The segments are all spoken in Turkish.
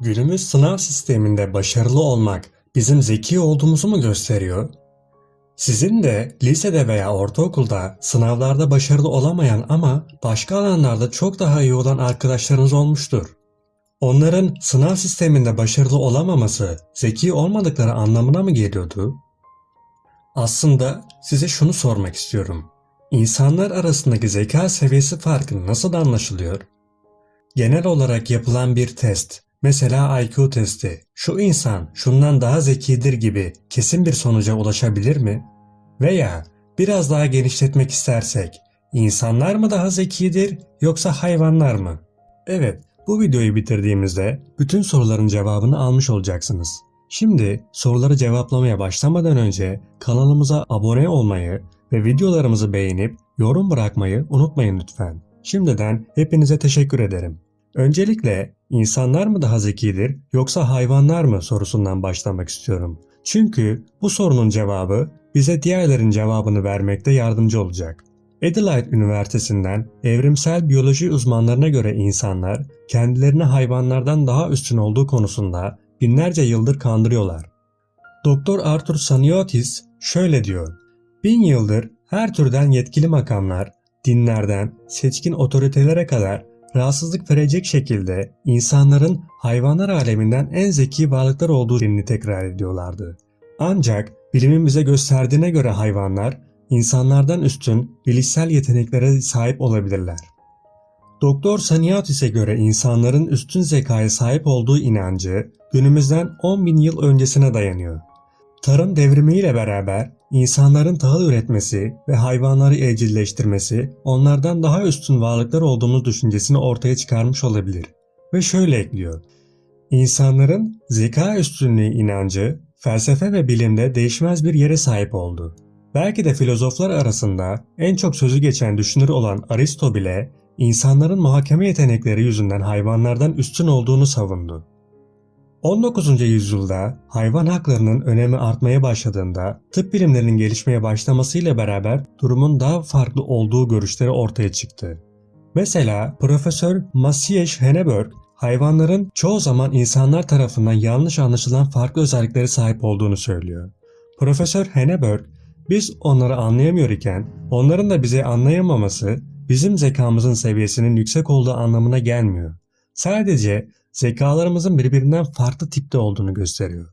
Günümüz sınav sisteminde başarılı olmak bizim zeki olduğumuzu mu gösteriyor? Sizin de lisede veya ortaokulda sınavlarda başarılı olamayan ama başka alanlarda çok daha iyi olan arkadaşlarınız olmuştur. Onların sınav sisteminde başarılı olamaması zeki olmadıkları anlamına mı geliyordu? Aslında size şunu sormak istiyorum. İnsanlar arasındaki zeka seviyesi farkı nasıl anlaşılıyor? Genel olarak yapılan bir test, mesela IQ testi, şu insan şundan daha zekidir gibi kesin bir sonuca ulaşabilir mi? Veya biraz daha genişletmek istersek, insanlar mı daha zekidir yoksa hayvanlar mı? Evet, bu videoyu bitirdiğimizde bütün soruların cevabını almış olacaksınız. Şimdi soruları cevaplamaya başlamadan önce kanalımıza abone olmayı ve videolarımızı beğenip yorum bırakmayı unutmayın lütfen. Şimdiden hepinize teşekkür ederim. Öncelikle insanlar mı daha zekidir yoksa hayvanlar mı sorusundan başlamak istiyorum. Çünkü bu sorunun cevabı bize diğerlerin cevabını vermekte yardımcı olacak. Adelaide Üniversitesi'nden evrimsel biyoloji uzmanlarına göre insanlar kendilerini hayvanlardan daha üstün olduğu konusunda binlerce yıldır kandırıyorlar. Doktor Arthur Saniotis şöyle diyor. Bin yıldır her türden yetkili makamlar, dinlerden seçkin otoritelere kadar rahatsızlık verecek şekilde insanların hayvanlar aleminden en zeki varlıklar olduğu dinini tekrar ediyorlardı. Ancak bilimin bize gösterdiğine göre hayvanlar insanlardan üstün bilişsel yeteneklere sahip olabilirler. Doktor Saniotis'e göre insanların üstün zekaya sahip olduğu inancı günümüzden 10 bin yıl öncesine dayanıyor. Tarım devrimiyle beraber insanların tahıl üretmesi ve hayvanları evcilleştirmesi onlardan daha üstün varlıklar olduğumuz düşüncesini ortaya çıkarmış olabilir. Ve şöyle ekliyor. İnsanların zeka üstünlüğü inancı felsefe ve bilimde değişmez bir yere sahip oldu. Belki de filozoflar arasında en çok sözü geçen düşünür olan Aristo bile insanların muhakeme yetenekleri yüzünden hayvanlardan üstün olduğunu savundu. 19. yüzyılda hayvan haklarının önemi artmaya başladığında tıp bilimlerinin gelişmeye başlamasıyla beraber durumun daha farklı olduğu görüşleri ortaya çıktı. Mesela Profesör Maciej Henneberg hayvanların çoğu zaman insanlar tarafından yanlış anlaşılan farklı özelliklere sahip olduğunu söylüyor. Profesör Henneberg biz onları anlayamıyor iken onların da bizi anlayamaması bizim zekamızın seviyesinin yüksek olduğu anlamına gelmiyor. Sadece zekalarımızın birbirinden farklı tipte olduğunu gösteriyor.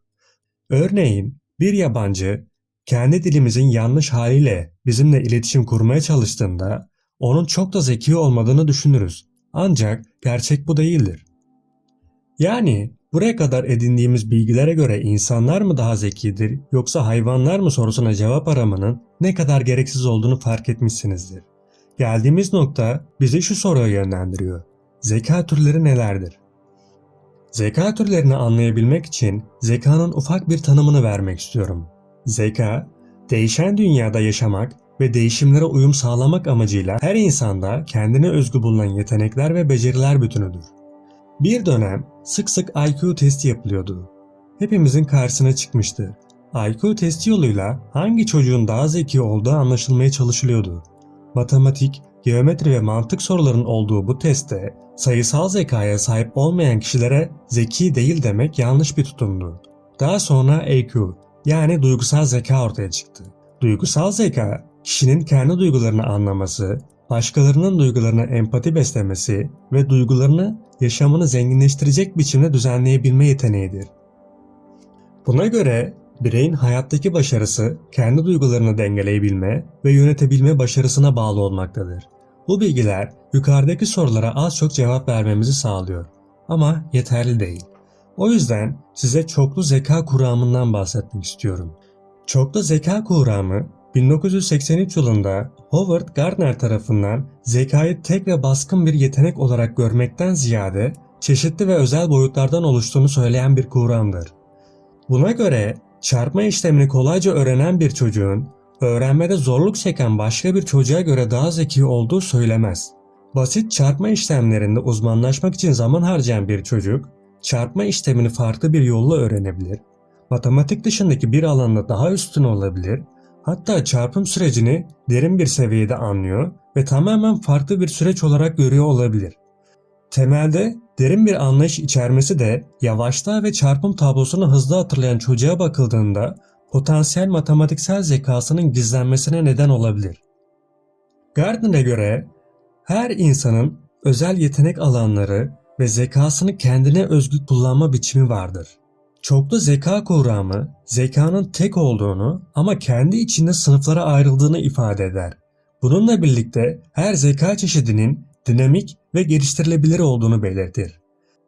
Örneğin bir yabancı kendi dilimizin yanlış haliyle bizimle iletişim kurmaya çalıştığında onun çok da zeki olmadığını düşünürüz. Ancak gerçek bu değildir. Yani buraya kadar edindiğimiz bilgilere göre insanlar mı daha zekidir yoksa hayvanlar mı sorusuna cevap aramanın ne kadar gereksiz olduğunu fark etmişsinizdir. Geldiğimiz nokta bizi şu soruya yönlendiriyor. Zeka türleri nelerdir? Zeka türlerini anlayabilmek için zekanın ufak bir tanımını vermek istiyorum. Zeka, değişen dünyada yaşamak ve değişimlere uyum sağlamak amacıyla her insanda kendine özgü bulunan yetenekler ve beceriler bütünüdür. Bir dönem sık sık IQ testi yapılıyordu. Hepimizin karşısına çıkmıştı. IQ testi yoluyla hangi çocuğun daha zeki olduğu anlaşılmaya çalışılıyordu. Matematik, geometri ve mantık soruların olduğu bu testte sayısal zekaya sahip olmayan kişilere zeki değil demek yanlış bir tutumdu. Daha sonra EQ yani duygusal zeka ortaya çıktı. Duygusal zeka kişinin kendi duygularını anlaması, başkalarının duygularına empati beslemesi ve duygularını yaşamını zenginleştirecek biçimde düzenleyebilme yeteneğidir. Buna göre bireyin hayattaki başarısı kendi duygularını dengeleyebilme ve yönetebilme başarısına bağlı olmaktadır. Bu bilgiler yukarıdaki sorulara az çok cevap vermemizi sağlıyor ama yeterli değil. O yüzden size çoklu zeka kuramından bahsetmek istiyorum. Çoklu zeka kuramı 1983 yılında Howard Gardner tarafından zekayı tek ve baskın bir yetenek olarak görmekten ziyade çeşitli ve özel boyutlardan oluştuğunu söyleyen bir kuramdır. Buna göre çarpma işlemini kolayca öğrenen bir çocuğun öğrenmede zorluk çeken başka bir çocuğa göre daha zeki olduğu söylemez. Basit çarpma işlemlerinde uzmanlaşmak için zaman harcayan bir çocuk, çarpma işlemini farklı bir yolla öğrenebilir, matematik dışındaki bir alanda daha üstün olabilir, hatta çarpım sürecini derin bir seviyede anlıyor ve tamamen farklı bir süreç olarak görüyor olabilir. Temelde derin bir anlayış içermesi de yavaşlığa ve çarpım tablosunu hızlı hatırlayan çocuğa bakıldığında potansiyel matematiksel zekasının gizlenmesine neden olabilir. Gardner'e göre her insanın özel yetenek alanları ve zekasını kendine özgü kullanma biçimi vardır. Çoklu zeka kavramı zekanın tek olduğunu ama kendi içinde sınıflara ayrıldığını ifade eder. Bununla birlikte her zeka çeşidinin dinamik ve geliştirilebilir olduğunu belirtir.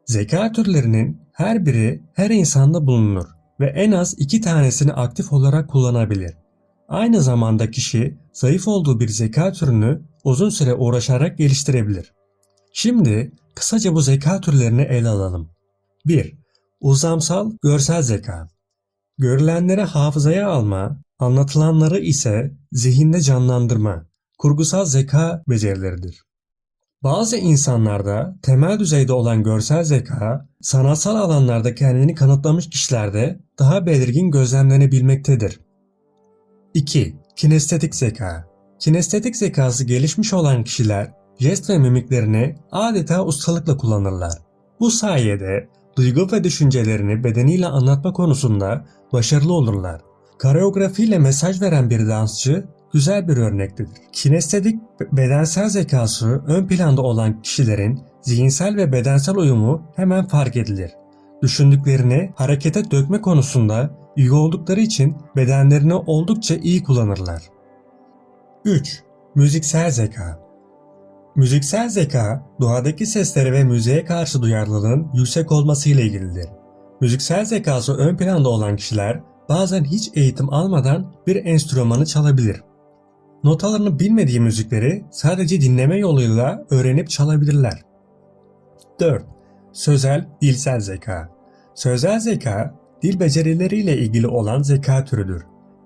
Zeka türlerinin her biri her insanda bulunur ve en az iki tanesini aktif olarak kullanabilir. Aynı zamanda kişi zayıf olduğu bir zeka türünü uzun süre uğraşarak geliştirebilir. Şimdi kısaca bu zeka türlerini ele alalım. 1. Uzamsal görsel zeka. Görülenleri hafızaya alma, anlatılanları ise zihinde canlandırma, kurgusal zeka becerileridir. Bazı insanlarda temel düzeyde olan görsel zeka, sanatsal alanlarda kendini kanıtlamış kişilerde daha belirgin gözlemlenebilmektedir. 2. Kinestetik zeka. Kinestetik zekası gelişmiş olan kişiler jest ve mimiklerini adeta ustalıkla kullanırlar. Bu sayede duygu ve düşüncelerini bedeniyle anlatma konusunda başarılı olurlar. Koreografiyle mesaj veren bir dansçı güzel bir örnektedir. Kinestetik bedensel zekası ön planda olan kişilerin zihinsel ve bedensel uyumu hemen fark edilir. Düşündüklerini harekete dökme konusunda iyi oldukları için bedenlerini oldukça iyi kullanırlar. 3. Müziksel zeka Müziksel zeka, doğadaki seslere ve müziğe karşı duyarlılığın yüksek olmasıyla ilgilidir. Müziksel zekası ön planda olan kişiler bazen hiç eğitim almadan bir enstrümanı çalabilir. Notalarını bilmediği müzikleri sadece dinleme yoluyla öğrenip çalabilirler. 4. Sözel dilsel zeka. Sözel zeka, dil becerileriyle ilgili olan zeka türüdür.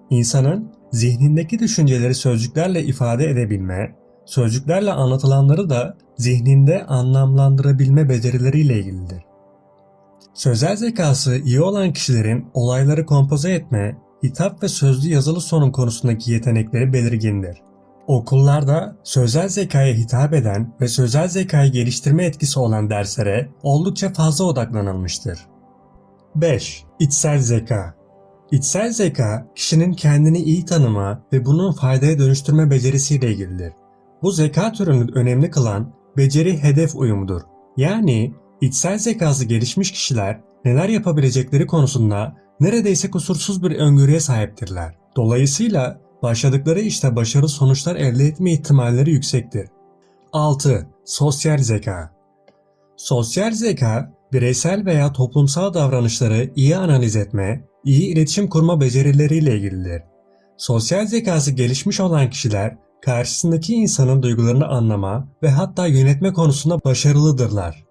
İnsanın zihnindeki düşünceleri sözcüklerle ifade edebilme, sözcüklerle anlatılanları da zihninde anlamlandırabilme becerileriyle ilgilidir. Sözel zekası iyi olan kişilerin olayları kompoze etme, hitap ve sözlü yazılı sonun konusundaki yetenekleri belirgindir. Okullarda sözel zekaya hitap eden ve sözel zekayı geliştirme etkisi olan derslere oldukça fazla odaklanılmıştır. 5. İçsel zeka İçsel zeka, kişinin kendini iyi tanıma ve bunun faydaya dönüştürme becerisiyle ilgilidir. Bu zeka türünü önemli kılan beceri hedef uyumudur. Yani içsel zekası gelişmiş kişiler neler yapabilecekleri konusunda neredeyse kusursuz bir öngörüye sahiptirler. Dolayısıyla başladıkları işte başarılı sonuçlar elde etme ihtimalleri yüksektir. 6. Sosyal zeka Sosyal zeka, bireysel veya toplumsal davranışları iyi analiz etme, iyi iletişim kurma becerileriyle ilgilidir. Sosyal zekası gelişmiş olan kişiler karşısındaki insanın duygularını anlama ve hatta yönetme konusunda başarılıdırlar.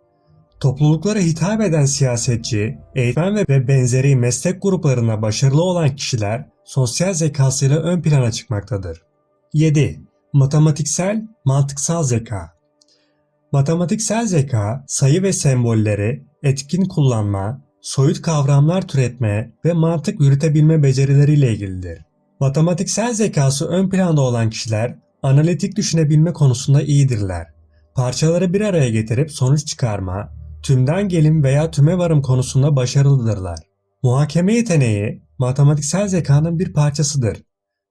Topluluklara hitap eden siyasetçi, eğitmen ve benzeri meslek gruplarına başarılı olan kişiler sosyal zekasıyla ön plana çıkmaktadır. 7. Matematiksel, mantıksal zeka Matematiksel zeka, sayı ve sembolleri etkin kullanma, soyut kavramlar türetme ve mantık yürütebilme becerileriyle ilgilidir. Matematiksel zekası ön planda olan kişiler analitik düşünebilme konusunda iyidirler. Parçaları bir araya getirip sonuç çıkarma, tümden gelim veya tüme varım konusunda başarılıdırlar. Muhakeme yeteneği matematiksel zekanın bir parçasıdır.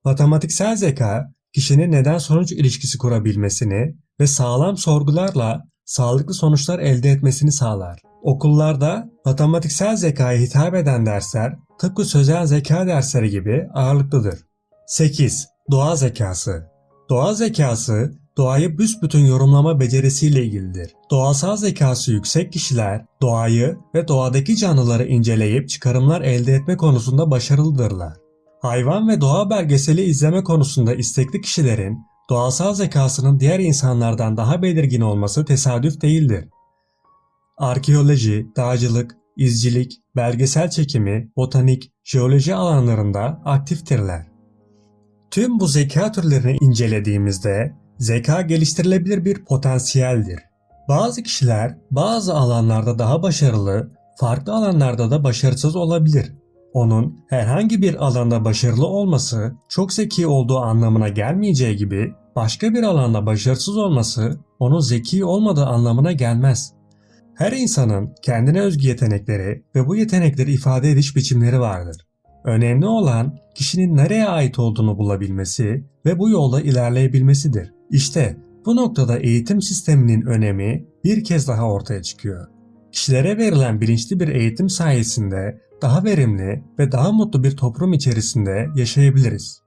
Matematiksel zeka, kişinin neden sonuç ilişkisi kurabilmesini ve sağlam sorgularla sağlıklı sonuçlar elde etmesini sağlar. Okullarda matematiksel zekaya hitap eden dersler tıpkı sözel zeka dersleri gibi ağırlıklıdır. 8. Doğa zekası Doğa zekası doğayı büsbütün yorumlama becerisiyle ilgilidir. Doğasal zekası yüksek kişiler doğayı ve doğadaki canlıları inceleyip çıkarımlar elde etme konusunda başarılıdırlar. Hayvan ve doğa belgeseli izleme konusunda istekli kişilerin doğasal zekasının diğer insanlardan daha belirgin olması tesadüf değildir. Arkeoloji, dağcılık, izcilik, belgesel çekimi, botanik, jeoloji alanlarında aktiftirler. Tüm bu zeka türlerini incelediğimizde zeka geliştirilebilir bir potansiyeldir. Bazı kişiler bazı alanlarda daha başarılı, farklı alanlarda da başarısız olabilir. Onun herhangi bir alanda başarılı olması çok zeki olduğu anlamına gelmeyeceği gibi başka bir alanda başarısız olması onun zeki olmadığı anlamına gelmez. Her insanın kendine özgü yetenekleri ve bu yetenekleri ifade ediş biçimleri vardır. Önemli olan kişinin nereye ait olduğunu bulabilmesi ve bu yolda ilerleyebilmesidir. İşte bu noktada eğitim sisteminin önemi bir kez daha ortaya çıkıyor. Kişilere verilen bilinçli bir eğitim sayesinde daha verimli ve daha mutlu bir toplum içerisinde yaşayabiliriz.